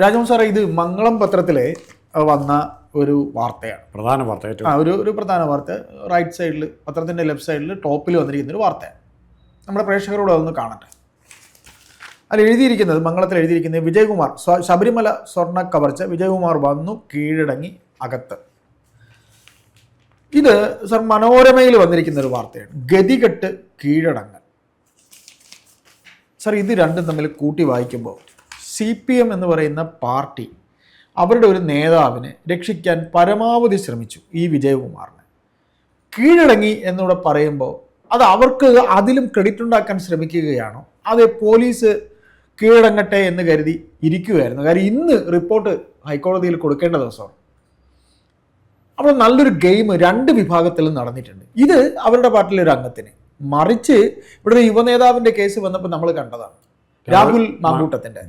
രാജമോഹൻ സാറേ ഇത് മംഗളം പത്രത്തിലെ വന്ന ഒരു വാർത്തയാണ്. പ്രധാന വാർത്ത ആ ഒരു ഒരു പ്രധാന വാർത്ത. റൈറ്റ് സൈഡിൽ പത്രത്തിന്റെ ലെഫ്റ്റ് സൈഡിൽ ടോപ്പിൽ വന്നിരിക്കുന്ന ഒരു വാർത്തയാണ്. നമ്മുടെ പ്രേക്ഷകരോട് അതൊന്ന് കാണട്ടെ. അതിൽ എഴുതിയിരിക്കുന്നത് മംഗളത്തിൽ എഴുതിയിരിക്കുന്നത് വിജയകുമാർ ശബരിമല സ്വർണ കവർച്ച. വിജയകുമാർ വന്നു കീഴടങ്ങി അകത്ത്. ഇത് സർ മനോരമയിൽ വന്നിരിക്കുന്ന ഒരു വാർത്തയാണ്. ഗതികെട്ട് കീഴടങ്ങൽ. സർ ഇത് രണ്ടും തമ്മിൽ കൂട്ടി വായിക്കുമ്പോൾ സി പി എം എന്ന് പറയുന്ന പാർട്ടി അവരുടെ ഒരു നേതാവിനെ രക്ഷിക്കാൻ പരമാവധി ശ്രമിച്ചു ഈ വിജയകുമാറിനെ. കീഴടങ്ങി എന്നിവിടെ പറയുമ്പോൾ അത് അവർക്ക് അതിലും ക്രെഡിറ്റ് ഉണ്ടാക്കാൻ ശ്രമിക്കുകയാണോ? അത് പോലീസ് കീഴടങ്ങട്ടെ എന്ന് കരുതി ഇരിക്കുകയായിരുന്നു. കാര്യം ഇന്ന് റിപ്പോർട്ട് ഹൈക്കോടതിയിൽ കൊടുക്കേണ്ട ദിവസമാണ്. അപ്പോൾ നല്ലൊരു ഗെയിം രണ്ട് വിഭാഗത്തിലും നടന്നിട്ടുണ്ട്. ഇത് അവരുടെ പാർട്ടിയിലെ ഒരു അംഗത്തിന് മറിച്ച് ഇവിടെ യുവനേതാവിന്റെ കേസ് വന്നപ്പോൾ നമ്മൾ കണ്ടതാണ്. രാഹുൽ മാങ്കൂട്ടത്തിന്റെ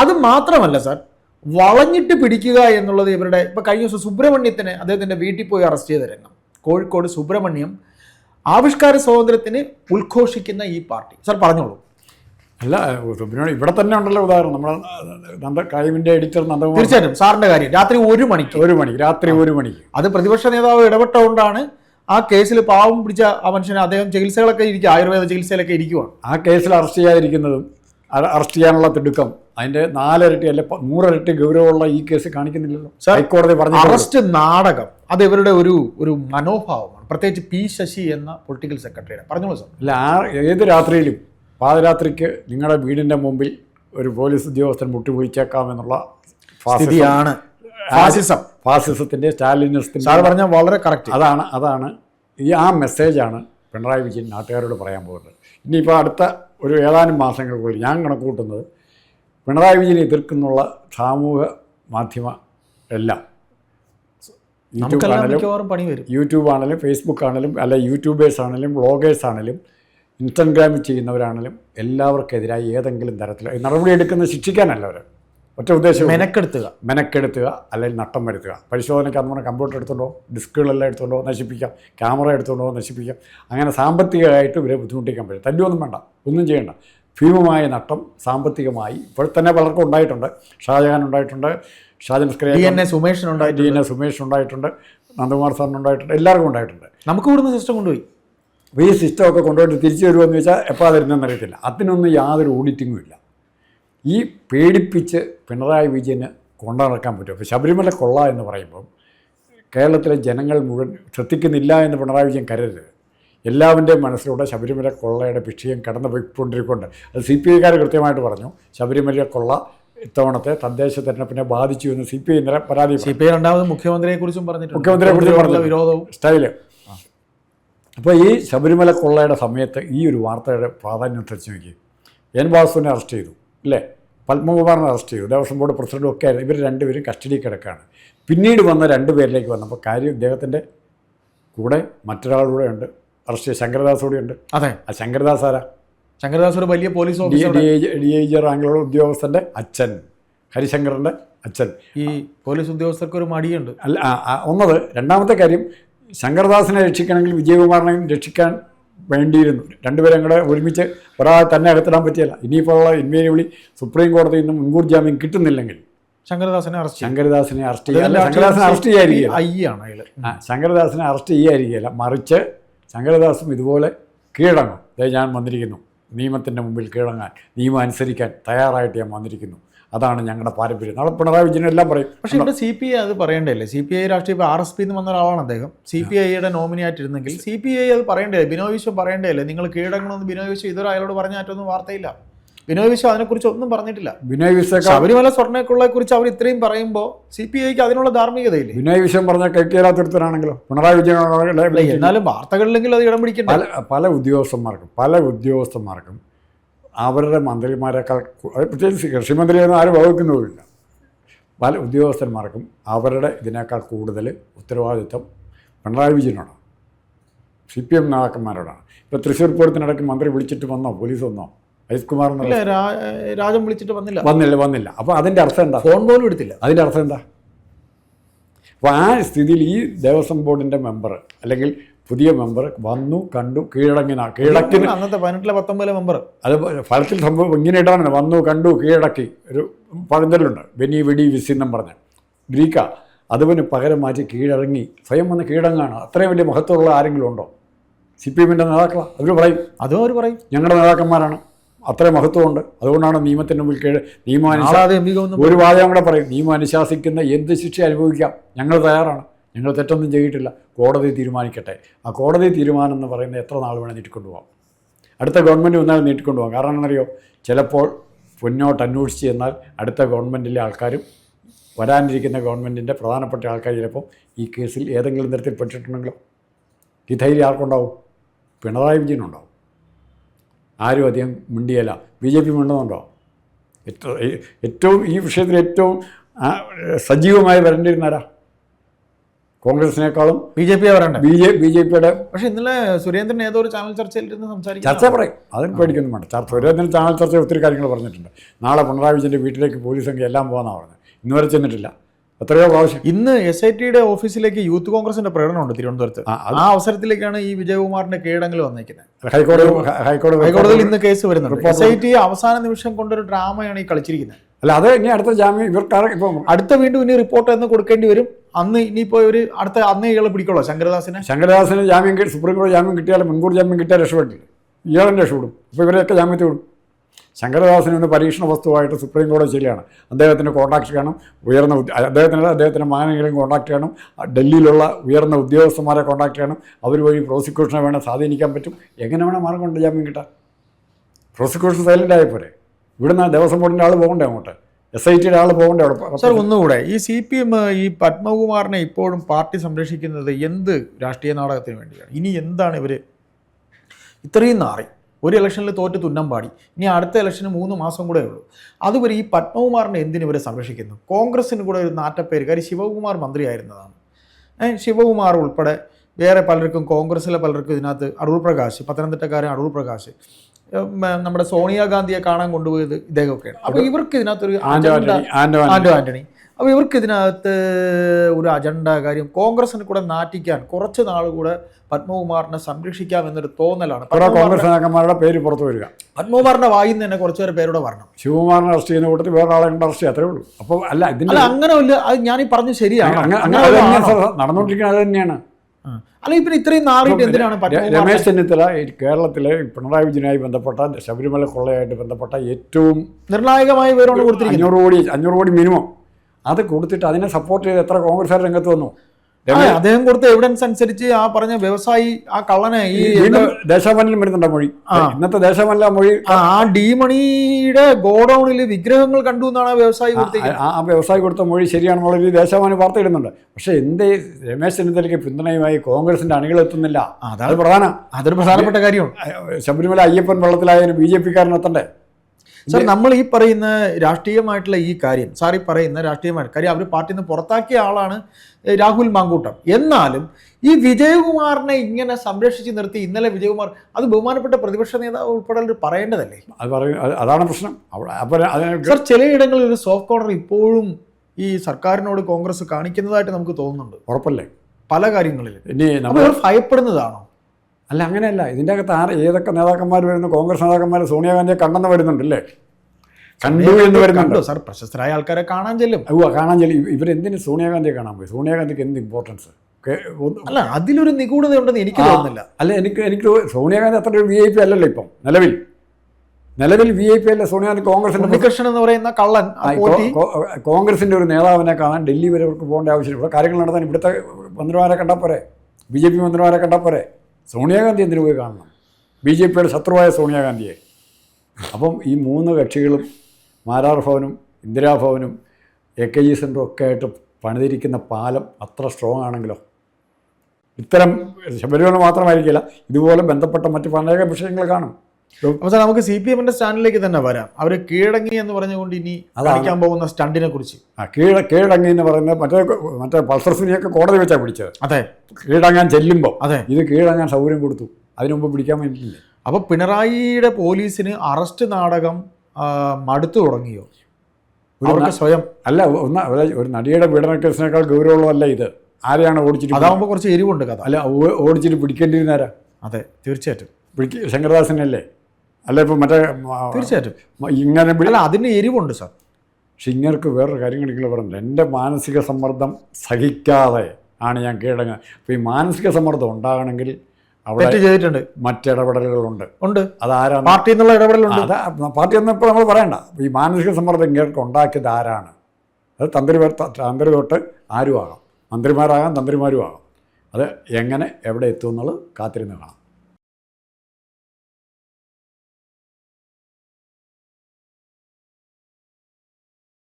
അത് മാത്രമല്ല സാർ വളഞ്ഞിട്ട് പിടിക്കുക എന്നുള്ളത് ഇവരുടെ ഇപ്പൊ കഴിഞ്ഞ ദിവസം സുബ്രഹ്മണ്യത്തിന് അദ്ദേഹത്തിന്റെ വീട്ടിൽ പോയി അറസ്റ്റ് ചെയ്ത രംഗം. കോഴിക്കോട് സുബ്രഹ്മണ്യം ആവിഷ്കാര സ്വാതന്ത്ര്യത്തിന് ഉദ്ഘോഷിക്കുന്ന ഈ പാർട്ടി. സാർ പറഞ്ഞോളൂ. അല്ല സുബ്രഹ്മണ്യം ഇവിടെ തന്നെ ഉണ്ടല്ലോ ഉദാഹരണം. നമ്മുടെ നന്ദ എഡിറ്റർ നന്ദകുമാർ. തീർച്ചയായിട്ടും സാറിന്റെ കാര്യം. രാത്രി ഒരു മണിക്ക്. ഒരു മണി രാത്രി ഒരു മണിക്ക്. അത് പ്രതിപക്ഷ നേതാവ് ഇടപെട്ടുകൊണ്ടാണ് ആ കേസിൽ പാവം പിടിച്ച ആ മനുഷ്യനെ അദ്ദേഹം ചികിത്സകളൊക്കെ ഇരിക്കുക ആയുർവേദ ചികിത്സയിലൊക്കെ ഇരിക്കുവാണ്. ആ കേസിൽ അറസ്റ്റ് ചെയ്യാതിരിക്കുന്നതും അറസ്റ്റ് ചെയ്യാനുള്ള തിടുക്കം അതിന്റെ നാലിരട്ടി അല്ലെ നൂറിരട്ടി ഗൗരവമുള്ള ഈ കേസ് കാണിക്കുന്നില്ലല്ലോ. ഹൈക്കോടതി പറഞ്ഞു അറസ്റ്റ് നാടകം അത് ഇവരുടെ ഒരു ഒരു മനോഭാവമാണ്. പ്രത്യേകിച്ച് പി ശശി എന്ന പൊളിറ്റിക്കൽ സെക്രട്ടറിയുടെ പറഞ്ഞോളൂ സാർ അല്ല ആ ഏത് രാത്രിയിലും പാതിരാത്രിക്ക് നിങ്ങളുടെ വീടിന്റെ മുമ്പിൽ ഒരു പോലീസ് ഉദ്യോഗസ്ഥൻ മുട്ടിവിളിച്ചേക്കാമെന്നുള്ള എന്നുള്ള സ്ഥിതിയാണ്. ഫാസിസം. ഫാസിസത്തിന്റെ സ്റ്റാലിനിസത്തിന്റെ സാർ പറഞ്ഞാൽ വളരെ കറക്റ്റ് അതാണ് അതാണ് ഈ ആ മെസ്സേജാണ് പിണറായി വിജയൻ നാട്ടുകാരോട് പറയാൻ പോകുന്നത്. ഇനിയിപ്പോൾ അടുത്ത ഒരു ഏതാനും മാസങ്ങൾക്കുള്ളിൽ ഞാൻ കണക്ക് കൂട്ടുന്നത് പിണറായി വിജയനെ എതിർക്കുന്നുള്ള സാമൂഹ്യ മാധ്യമ എല്ലാം യൂട്യൂബ് ആണെങ്കിലും പണി വരും. യൂട്യൂബ് ആണെങ്കിലും ഫേസ്ബുക്ക് ആണെങ്കിലും അല്ല യൂട്യൂബേഴ്സ് ആണെങ്കിലും വ്ളോഗേഴ്സ് ആണെങ്കിലും ഇൻസ്റ്റഗ്രാമിൽ ചെയ്യുന്നവരാണെങ്കിലും എല്ലാവർക്കെതിരായി ഏതെങ്കിലും തരത്തിൽ നടപടിയെടുക്കുന്ന ശിക്ഷിക്കാനല്ല അവർ ഒറ്റ ഉദ്ദേശം മെനക്കെടുത്തുക. മെനക്കെടുത്തുക അല്ലെങ്കിൽ നട്ടം വരുത്തുക. പരിശോധനയ്ക്ക് അതുപോലെ കമ്പ്യൂട്ടർ എടുത്തുകൊണ്ടോ ഡിസ്കുകളെല്ലാം എടുത്തുകൊണ്ടോ നശിപ്പിക്കാം ക്യാമറ എടുത്തുകൊണ്ടോ നശിപ്പിക്കാം. അങ്ങനെ സാമ്പത്തികമായിട്ട് ഇവരെ ബുദ്ധിമുട്ടിക്കാൻ പറ്റും തല്ലുമൊന്നും വേണ്ട. ഒന്നും ചെയ്യണ്ട. ഭീമമായ നട്ടം സാമ്പത്തികമായി ഇപ്പോൾ തന്നെ പലർക്കും ഉണ്ടായിട്ടുണ്ട്. ഷാജഹാൻ ഉണ്ടായിട്ടുണ്ട് ഷാജൻ ഡി എൻ എ സുമേഷിനുണ്ടായി ഡി എൻ എ സുമേഷിനുണ്ടായിട്ടുണ്ട് നന്ദകുമാർ സാറിന് ഉണ്ടായിട്ടുണ്ട് എല്ലാവർക്കും ഉണ്ടായിട്ടുണ്ട്. നമുക്ക് ഇവിടുന്ന് സിസ്റ്റം കൊണ്ടുപോയി. അപ്പോൾ ഈ സിസ്റ്റമൊക്കെ കൊണ്ടുപോയിട്ട് തിരിച്ചു വരുമെന്ന് വെച്ചാൽ എപ്പോൾ തരുന്നതെന്ന് അറിയത്തില്ല. അതിനൊന്നും യാതൊരു ഓഡിറ്റിങ്ങും ഇല്ല. ഈ പേടിപ്പിച്ച് പിണറായി വിജയന് കൊണ്ടുനടക്കാൻ പറ്റും അപ്പോൾ ശബരിമല കൊള്ള എന്ന് പറയുമ്പം കേരളത്തിലെ ജനങ്ങൾ മുഴുവൻ ശ്രദ്ധിക്കുന്നില്ല എന്ന് പിണറായി വിജയൻ കരുതരുത്. എല്ലാവരുടെയും മനസ്സിലൂടെ ശബരിമല കൊള്ളയുടെ വിഷയം കടന്നു പോയിക്കൊണ്ടിരിക്കുന്നുണ്ട് അത് സി പി ഐക്കാർ കൃത്യമായിട്ട് പറഞ്ഞു. ശബരിമല കൊള്ള ഇത്തവണത്തെ തദ്ദേശ തെരഞ്ഞെടുപ്പിനെ ബാധിച്ചു എന്ന് സി പി ഐ ഇന്നലെ പരാതി സി പി ഐ രണ്ടാമത് മുഖ്യമന്ത്രിയെ കുറിച്ചും പറഞ്ഞിട്ടുണ്ട്. മുഖ്യമന്ത്രിയെ കുറിച്ച് പറഞ്ഞു. വിരോധവും. സ്റ്റൈൽ. അപ്പോൾ ഈ ശബരിമല കൊള്ളയുടെ സമയത്ത് ഈ ഒരു വാർത്തയുടെ പ്രാധാന്യം അനുസരിച്ച് നോക്കി എൻ വാസുവിനെ അറസ്റ്റ് ചെയ്തു. അല്ലേ? പത്മകുമാറിനെ അറസ്റ്റ് ചെയ്തു. ദേവസ്വം ബോർഡ് പ്രസിഡന്റും ഒക്കെ ആയിരുന്നു. ഇവർ രണ്ടുപേരും കസ്റ്റഡി കിടക്കുകയാണ്. പിന്നീട് വന്ന രണ്ടുപേരിലേക്ക് വന്നപ്പോൾ കാര്യം ഇദ്ദേഹത്തിന്റെ കൂടെ മറ്റൊരാളുകൂടെ ഉണ്ട്. അറസ്റ്റ് ചെയ്ത് ശങ്കരദാസ് കൂടെ ഉണ്ട് അതെ. ആ ശങ്കരദാസ് ആരാ? ശങ്കരദാസ് ഒരു വലിയ police officer D I G റാങ്കിലുള്ള ഉദ്യോഗസ്ഥന്റെ അച്ഛൻ ഹരിശങ്കറിന്റെ അച്ഛൻ. ഈ പോലീസ് ഉദ്യോഗസ്ഥർക്ക് ഒരു മടിയുണ്ട്. അല്ല ഒന്നത് രണ്ടാമത്തെ കാര്യം ശങ്കർദാസിനെ രക്ഷിക്കണമെങ്കിൽ വിജയകുമാറിനെ രക്ഷിക്കാൻ വേണ്ടിയിരുന്നു. രണ്ടുപേരും കൂടെ ഒരുമിച്ച് ഒരാളെ തന്നെ അകത്തിടാൻ പറ്റിയല്ല. ഇനിയിപ്പോൾ ഉള്ള ഇൻവേരിയബിളി സുപ്രീം കോടതിയിൽ നിന്ന് മുൻകൂർ ജാമ്യം കിട്ടുന്നില്ലെങ്കിൽ ശങ്കരദാസിനെ അറസ്റ്റ് ശങ്കരദാസിനെ അറസ്റ്റ് ചെയ്യാൻ ശങ്കരദാസിനെ അറസ്റ്റ് ആണ് ശങ്കരദാസിനെ അറസ്റ്റ് ചെയ്യാതിരിക്കുകയല്ല. മറിച്ച് ശങ്കരദാസും ഇതുപോലെ കീഴടങ്ങും. ദേ ഞാൻ വന്നിരിക്കുന്നു. നിയമത്തിന്റെ മുമ്പിൽ കീഴടങ്ങാൻ നിയമം അനുസരിക്കാൻ തയ്യാറായിട്ട് ഞാൻ വന്നിരിക്കുന്നു. അതാണ് ഞങ്ങളുടെ പാരമ്പര്യം. നാളെ പിണറായി വിജയൻ എല്ലാം പറയും. പക്ഷേ ഇവിടെ സി പി ഐ അത് പറയണ്ടല്ലേ സി പി ഐ രാഷ്ട്രീയ ഇപ്പോൾ ആർ എസ് പി എന്ന് വന്ന ഒരാളാണ് അദ്ദേഹം. സി പി ഐയുടെ നോമിനി ആയിട്ടിരുന്നെങ്കിൽ സി പി ഐ അത് പറയണ്ടേ ബിനോയ് വിശ്വം പറയണ്ടല്ലേ നിങ്ങൾ കീഴടങ്ങണമെന്ന് ബിനോയ് വിശ്വം ഇതൊരു പറഞ്ഞാറ്റൊന്നും വാർത്തയില്ല. ബിനോയ് വിശ്വ അതിനെക്കുറിച്ച് ഒന്നും പറഞ്ഞിട്ടില്ല. ബിനോയ് വിശ്വ ശബരിമല സ്വർണക്കുള്ള കുറിച്ച് അവർ ഇത്രയും പറയുമ്പോൾ സി പി ഐക്ക് അതിനുള്ള ധാർമ്മികതയില്ലേ? ബിനോയ് വിശ്വം പറഞ്ഞ കേൾക്കില്ലാത്തരത്തിനാണെങ്കിലോ പിണറായി വിജയൻ എന്നാലും വാർത്തകളിലെങ്കിലും അത് ഇടം പിടിക്കണ്ട? പല പല ഉദ്യോഗസ്ഥന്മാർക്കും പല ഉദ്യോഗസ്ഥന്മാർക്കും അവരുടെ മന്ത്രിമാരെക്കാൾ പ്രത്യേകിച്ച് കൃഷി മന്ത്രിയൊന്നും ആരും വകുക്കുന്നുമില്ല പല ഉദ്യോഗസ്ഥന്മാർക്കും അവരുടെ ഇതിനേക്കാൾ കൂടുതൽ ഉത്തരവാദിത്വം പിണറായി വിജയനോടാണ്. സി പി എം നേതാക്കന്മാരോടാണ്. ഇപ്പോൾ തൃശ്ശൂർ പൂരത്തിനിടയ്ക്ക് മന്ത്രി വിളിച്ചിട്ട് വന്നോ? പോലീസ് വന്നോ? ഇല്ല എന്നുള്ള രാജൻ വിളിച്ചിട്ട് വന്നില്ല. വന്നില്ല വന്നില്ല. അപ്പോൾ അതിന്റെ അർത്ഥം എന്താ? ഫോൺ പോലും എടുത്തില്ല. അതിന്റെ അർത്ഥം എന്താ? അപ്പോൾ ആ സ്ഥിതിയിൽ ഈ ദേവസ്വം ബോർഡിന്റെ മെമ്പർ അല്ലെങ്കിൽ പുതിയ മെമ്പർ വന്നു കണ്ടു കീഴടങ്ങിന കീഴടക്കിന് അന്നത്തെ പതിനെട്ടിലെ പത്തൊമ്പതിലെ മെമ്പർ അത് ഫലത്തിൽ സംഭവം ഇങ്ങനെ ഇടാണ് വന്നു കണ്ടു കീഴടക്കി. ഒരു പഴന്തലുണ്ട് ബെനി വെടി വിസി എന്നും പറഞ്ഞ്. ഗ്രീക്ക അതുവിന് പകരം മാറ്റി കീഴടങ്ങി. സ്വയം വന്ന് കീഴടങ്ങാണ്. അത്രയും വലിയ മഹത്വമുള്ള ആരെങ്കിലും ഉണ്ടോ? സി പി എമ്മിന്റെ നേതാക്കളാണ് അവർ പറയും. അതും അവർ പറയും. ഞങ്ങളുടെ നേതാക്കന്മാരാണ്. അത്രയും മഹത്വമുണ്ട്. അതുകൊണ്ടാണ് നിയമത്തിന് മുമ്പിൽ കീഴ് നിയമം അനുശാ- നാളെ എം പി ഗോവിന്ദൻ ഒരു വാദം കൂടെ പറയും. നിയമം അനുശാസിക്കുന്ന എന്ത് ശിക്ഷ അനുഭവിക്കാം? ഞങ്ങൾ തയ്യാറാണ്. ഞങ്ങൾ തെറ്റൊന്നും ചെയ്തിട്ടില്ല. കോടതി തീരുമാനിക്കട്ടെ. ആ കോടതി തീരുമാനം എന്ന് പറയുന്നത് എത്ര നാൾ വേണം നീട്ടിക്കൊണ്ടുപോകാം അടുത്ത ഗവൺമെന്റ് വന്നാൽ നീട്ടിക്കൊണ്ടുപോകാം കാരണം എന്നറിയോ ചിലപ്പോൾ മുന്നോട്ട് അന്വേഷിച്ച് ചെന്നാൽ അടുത്ത ഗവൺമെന്റിലെ ആൾക്കാരും വരാനിരിക്കുന്ന ഗവൺമെന്റിന്റെ പ്രധാനപ്പെട്ട ആൾക്കാർ ചിലപ്പോൾ ഈ കേസിൽ ഏതെങ്കിലും തരത്തിൽ പെട്ടിട്ടുണ്ടെങ്കിലോ? ഈ ധൈര്യം ആർക്കുണ്ടാവും? പിണറായി വിജയനുണ്ടാവും. ആരും അധികം മിണ്ടിയല്ല. ബി ജെ പി മിണ്ടുന്നുണ്ടോ? ഏറ്റവും ഏറ്റവും ഈ വിഷയത്തിൽ ഏറ്റവും സജീവമായി വരേണ്ടിരുന്നാരാ കോൺഗ്രസിനേക്കാളും ബി ജെ പി പറയണ്ടേ ബി ജെ ബി ജെ പിയുടെ പക്ഷെ ഇന്നലെ സുരേന്ദ്രൻ ഏതോ ഒരു ചാനൽ ചർച്ചയിൽ ഇരുന്ന് സംസാരിക്കും ചർച്ച പറയും. അതിന് പേടിക്കൊന്നും വേണ്ട. ചർച്ച സുരേന്ദ്രൻ ചാനൽ ചർച്ച ഒത്തിരി കാര്യങ്ങൾ പറഞ്ഞിട്ടുണ്ട്. നാളെ പിണറായി വിജയന്റെ വീട്ടിലേക്ക് പോലീസ് സംഘം എല്ലാം പോകാനാണ് പറഞ്ഞത്. ഇന്നുവരെ ചെന്നിട്ടില്ല. എത്രയോ പ്രാവശ്യം. ഇന്ന് എസ് ഐ ടിയുടെ ഓഫീസിലേക്ക് യൂത്ത് കോൺഗ്രസിന്റെ പ്രകടനമുണ്ട് തിരുവനന്തപുരത്ത്. ആ, അവസരത്തിലേക്കാണ് ഈ വിജയകുമാറിന്റെ കീഴടങ്ങൾ വന്നിരിക്കുന്നത്. ഹൈക്കോടതി ഹൈക്കോടതി ഹൈക്കോടതിയിൽ ഇന്ന് കേസ് വരുന്നുണ്ട്. എസ് ഐ ടി അവസാന നിമിഷം കൊണ്ടൊരു ഡ്രാമയാണ് ഈ കളിച്ചിരിക്കുന്നത്. അല്ല അത് ഇനി അടുത്ത ജാമ്യം ഇവർക്ക് ഇപ്പം അടുത്ത വീണ്ടും ഇനി റിപ്പോർട്ട് എന്ന് കൊടുക്കേണ്ടി വരും. അന്ന് ഇനിയിപ്പോ ഒരു അടുത്ത അന്ന് ഇയാളെ പിടിക്കുള്ളൂ ശങ്കരദാസിനെ. ശങ്കരദാസിന് ജാമ്യം സുപ്രീം കോടതി ജാമ്യം കിട്ടിയാൽ മുൻകൂർ ജാമ്യം കിട്ടിയാൽ രക്ഷപ്പെട്ടില്ല. ഇയാളും രക്ഷപ്പെടും. അപ്പോൾ ഇവരെയൊക്കെ ജാമ്യത്തിൽ വിടും. ശങ്കരദാസിന് ഇന്ന് പരീക്ഷണ വസ്തുവായിട്ട് സുപ്രീം കോടതി ശരിയാണ്. അദ്ദേഹത്തിന് കോൺടാക്ട് കാണും ഉയർന്ന ഉദ്യ- അദ്ദേഹത്തിന് അദ്ദേഹത്തിന്റെ മകനെങ്കിലും കോൺടാക്ട് ചെയ്യണം ഡൽഹിയിലുള്ള ഉയർന്ന ഉദ്യോഗസ്ഥന്മാരെ കോൺടാക്ട് ചെയ്യണം അവർ വഴി പ്രോസിക്യൂഷനെ വേണം സ്വാധീനിക്കാൻ പറ്റും. എങ്ങനെ വേണം കൊണ്ട് ജാമ്യം കിട്ടാൻ പ്രോസിക്യൂഷൻ സൈലന്റ് ആയപ്പോരെ ഇവിടുന്ന് ദേവസ്വം ബോർഡിന്റെ ആൾ പോകണ്ടേ അങ്ങോട്ട്? എസ് ഐ ടിയുടെ ആൾ പോകണ്ടേ അവിടെ? സാർ ഒന്നുകൂടെ. ഈ സി പി എം ഈ പത്മകുമാറിനെ ഇപ്പോഴും പാർട്ടി സംരക്ഷിക്കുന്നത് എന്ത് രാഷ്ട്രീയ നാടകത്തിന് വേണ്ടിയാണ്? ഇനി എന്താണ് ഇവർ ഇത്രയും നാറി. ഒരു ഇലക്ഷനിൽ തോറ്റ് തുന്നം പാടി. ഇനി അടുത്ത ഇലക്ഷന് മൂന്ന് മാസം കൂടെ ഉള്ളൂ. അതുവരെ ഈ പത്മകുമാറിനെ എന്തിനു ഇവരെ സംരക്ഷിക്കുന്നു? കോൺഗ്രസിന് കൂടെ ഒരു നാറ്റപ്പേര് കാര്യം ശിവകുമാർ മന്ത്രിയായിരുന്നതാണ്. ശിവകുമാർ ഉൾപ്പെടെ വേറെ പലർക്കും കോൺഗ്രസ്സിലെ പലർക്കും ഇതിനകത്ത് അടൂർ പ്രകാശ് പത്തനംതിട്ടക്കാരൻ അടൂർ പ്രകാശ് നമ്മുടെ സോണിയാഗാന്ധിയെ കാണാൻ കൊണ്ടുപോയത് ഇദ്ദേഹമൊക്കെയാണ്. അപ്പോൾ ഇവർക്ക് ഇതിനകത്തൊരു ആൻഡോ ആന്റണി അപ്പോൾ ഇവർക്ക് ഇതിനകത്ത് ഒരു അജണ്ട കാര്യം കോൺഗ്രസിന് കൂടെ നാറ്റിക്കാൻ കുറച്ച് നാൾ കൂടെ പത്മകുമാറിനെ സംരക്ഷിക്കാം എന്നൊരു തോന്നലാണ് കോൺഗ്രസ് നേതാക്കന്മാരുടെ പേര് പുറത്തു വരിക. പത്മകുമാറിന്റെ വായിൽ നിന്ന് തന്നെ കുറച്ചുപേരെ പേരോടെ വരണം. ശിവകുമാറിനെ അറസ്റ്റ് ചെയ്യുന്ന കൂട്ടത്തിൽ വേറെ ആളെ കൊണ്ട് അറസ്റ്റ് അത്രേ ഉള്ളൂ. അപ്പോൾ അല്ല ഇതിന് അങ്ങനെ ഇല്ല അത് ഞാൻ ഈ പറഞ്ഞു ശരിയാണ് അങ്ങനെ നടന്നുകൊണ്ടിരിക്കുന്നത് അത് തന്നെയാണ്. അല്ല ഇപ്പം ഇത്രയും നാറിയിട്ട് എന്തിനാണ് രമേശ് ചെന്നിത്തല കേരളത്തിലെ പിണറായി വിജയനുമായി ബന്ധപ്പെട്ട ശബരിമല കൊള്ളയായിട്ട് ബന്ധപ്പെട്ട ഏറ്റവും നിർണായകമായ വിവരമാണ് കൊടുത്തിരിക്കുന്നത്. അഞ്ഞൂറ് കോടി അഞ്ഞൂറ് കോടി മിനിമം. അത് കൊടുത്തിട്ട് അതിനെ സപ്പോർട്ട് ചെയ്ത് എത്ര കോൺഗ്രസ്സുകാർ രംഗത്ത് വന്നു? അദ്ദേഹം കൊടുത്ത എവിഡൻസ് അനുസരിച്ച് ആ പറഞ്ഞ വ്യവസായി ആ കള്ളനെ ഈ ദേശാഭനിലും വരുന്നുണ്ട് മൊഴി. ഇന്നത്തെ ദേശാഭനില മൊഴി ആ ഡിമണിയുടെ ഗോഡൌണിൽ വിഗ്രഹങ്ങൾ കണ്ടു എന്നാണ് ആ വ്യവസായി ആ വ്യവസായി കൊടുത്ത മൊഴി ശരിയാണെന്നുള്ള ഒരു ദേശാമാനി വാർത്ത ഇടുന്നുണ്ട് പക്ഷേ എന്തേ രമേശ് ചെന്നിത്തലയ്ക്ക് പിന്തുണയുമായി കോൺഗ്രസിന്റെ അണികൾ എത്തുന്നില്ല? അതാണ് അത് പ്രധാന. അതൊരു പ്രധാനപ്പെട്ട കാര്യമാണ്. ശബരിമല അയ്യപ്പൻ വെള്ളത്തിലായതിന് ബി ജെ പിക്കാരൻ എത്തണ്ടേ സാർ നമ്മൾ ഈ പറയുന്ന രാഷ്ട്രീയമായിട്ടുള്ള ഈ കാര്യം സാർ ഈ പറയുന്ന രാഷ്ട്രീയമായിട്ട് കാര്യം അവർ പാർട്ടിയിൽ നിന്ന് പുറത്താക്കിയ ആളാണ് രാഹുൽ മാങ്കൂട്ടം. എന്നാലും ഈ വിജയകുമാറിനെ ഇങ്ങനെ സംരക്ഷിച്ച് നിർത്തി ഇന്നലെ വിജയകുമാർ അത് ബഹുമാനപ്പെട്ട പ്രതിപക്ഷ നേതാവ് ഉൾപ്പെടെ പറയേണ്ടതല്ലേ? അത് പറയും അതാണ് പ്രശ്നം. സാർ ചിലയിടങ്ങളിൽ ഒരു സോഫ്റ്റ് കോർണർ ഇപ്പോഴും ഈ സർക്കാരിനോട് കോൺഗ്രസ് കാണിക്കുന്നതായിട്ട് നമുക്ക് തോന്നുന്നുണ്ട്. ഉറപ്പല്ലേ? പല കാര്യങ്ങളിലും. ഇനി നമ്മൾ ഭയപ്പെടുന്നതാണോ? അല്ല അങ്ങനെയല്ല. ഇതിന്റെ അകത്ത് ആര് ഏതൊക്കെ നേതാക്കന്മാർ വരുന്നു? കോൺഗ്രസ് നേതാക്കന്മാർ സോണിയാഗാന്ധിയെ കണ്ടെന്ന് വരുന്നുണ്ടല്ലേ? കണ്ടു എന്ന് വരുന്നുണ്ട്. സാർ പ്രശസ്തരായ ആൾക്കാരെ കാണാൻ ചെല്ലും. ഓ കാണാൻ ചെല്ലും. ഇവരെന്തിന് സോണിയാഗാന്ധിയെ കാണാൻ പോയി? സോണിയാഗാന്ധിക്ക് എന്ത് ഇമ്പോർട്ടൻസ് അല്ല അതിലൊരു നിഗൂഢത ഉണ്ടെന്ന് എനിക്ക് തോന്നുന്നില്ല. അല്ല എനിക്ക് എനിക്ക് സോണിയാഗാന്ധി അത്ര ഒരു വി ഐ പി അല്ലല്ലോ ഇപ്പം. നിലവിൽ. നിലവിൽ വി ഐ പി അല്ല സോണിയാഗാന്ധി കോൺഗ്രസിന്റെ ഉണ്ണികൃഷ്ണൻ എന്ന് പറയുന്ന കള്ളൻ കോൺഗ്രസിന്റെ ഒരു നേതാവിനെ കാണാൻ ഡൽഹി വരെ അവർക്ക് പോകേണ്ട ആവശ്യമില്ല. ഇവിടെ കാര്യങ്ങൾ നടത്താൻ ഇവിടുത്തെ മന്ത്രിമാരെ കണ്ടാൽ പോരെ? ബി ജെ പി മന്ത്രിമാരെ കണ്ടാൽ പോരെ? സോണിയാഗാന്ധി എന്തിനു പോയി കാണണം? ബി ജെ പിയുടെ ശത്രുവായ സോണിയാഗാന്ധിയെ. അപ്പം ഈ മൂന്ന് കക്ഷികളും മാരാർ ഭവനും ഇന്ദിരാഭവനും എ കെ ജി സെന്ററും ഒക്കെ ആയിട്ട് പണിതിരിക്കുന്ന പാലം അത്ര സ്ട്രോങ് ആണെങ്കിലോ? ഇത്തരം ശബരിമല മാത്രമായിരിക്കില്ല. ഇതുപോലെ ബന്ധപ്പെട്ട മറ്റ് പല വിഷയങ്ങൾ കാണും. സാർ നമുക്ക് സി പി എമ്മിന്റെ സ്റ്റാൻഡിലേക്ക് തന്നെ വരാം. അവർ കീഴടങ്ങി എന്ന് പറഞ്ഞുകൊണ്ട് ഇനി കളിക്കാൻ കാണിക്കാൻ പോകുന്ന സ്റ്റണ്ടിനെ കുറിച്ച്. ആ കീഴ കീഴടങ്ങി എന്ന് പറയുന്നത് മറ്റേ മറ്റേ പൾസർ സുനിയൊക്കെ കോടതി വെച്ചാണ് പിടിച്ചത്. അതെ. കീഴടങ്ങാൻ ചെല്ലുമ്പോൾ അതെ. ഇത് കീഴടങ്ങാൻ സൗകര്യം കൊടുത്തു. അതിനു മുമ്പ് പിടിക്കാൻ വേണ്ടിയില്ല അപ്പൊ പിണറായിയുടെ പോലീസിന് അറസ്റ്റ് നാടകം മടുത്തു തുടങ്ങിയോ? അവർക്ക് സ്വയം. അല്ല ഒന്ന് ഒരു- നടിയുടെ പീഡന കേസിനേക്കാൾ ഗൗരവമുള്ളതല്ല ഇത്? ആരെയാണ് ഓടിച്ചിട്ട് അതാവുമ്പോൾ കുറച്ച് എരിവുണ്ട് കഥ. അല്ല ഓടിച്ചിട്ട് പിടിക്കേണ്ടിരുന്നാരാ അതെ തീർച്ചയായിട്ടും. പിടിക്ക ശങ്കരദാസനല്ലേ അല്ല ഇപ്പോൾ മറ്റേ തീർച്ചയായിട്ടും. ഇങ്ങനെ അല്ല അതിന് എരിവുണ്ട് സാർ. പക്ഷെ ഇങ്ങനക്ക് വേറൊരു കാര്യം നിങ്ങൾ പറഞ്ഞില്ല എന്റെ മാനസിക സമ്മർദ്ദം സഹിക്കാതെ ആണ് ഞാൻ കീഴടങ്ങുക അപ്പോൾ ഈ മാനസിക സമ്മർദ്ദം ഉണ്ടാകണമെങ്കിൽ അവിടെ ചെയ്തിട്ടുണ്ട്. മറ്റിടപെടലുകളുണ്ട് ഉണ്ട്. അതാരാണ്? പാർട്ടി എന്നുള്ള ഇടപെടലുണ്ട്. അതാ പാർട്ടി എന്ന് ഇപ്പോൾ നമ്മൾ പറയണ്ട. ഈ മാനസിക സമ്മർദ്ദം ഇങ്ങനെയൊക്കെ ഉണ്ടാക്കിയത് ആരാണ്? അത് തന്ത്രി തന്ത്രി തൊട്ട് ആരും ആകാം മന്ത്രിമാരാകാം തന്ത്രിമാരും ആകാം അത് എങ്ങനെ എവിടെ എത്തുമെന്നുള്ളത് കാത്തിരുന്ന് കാണാം.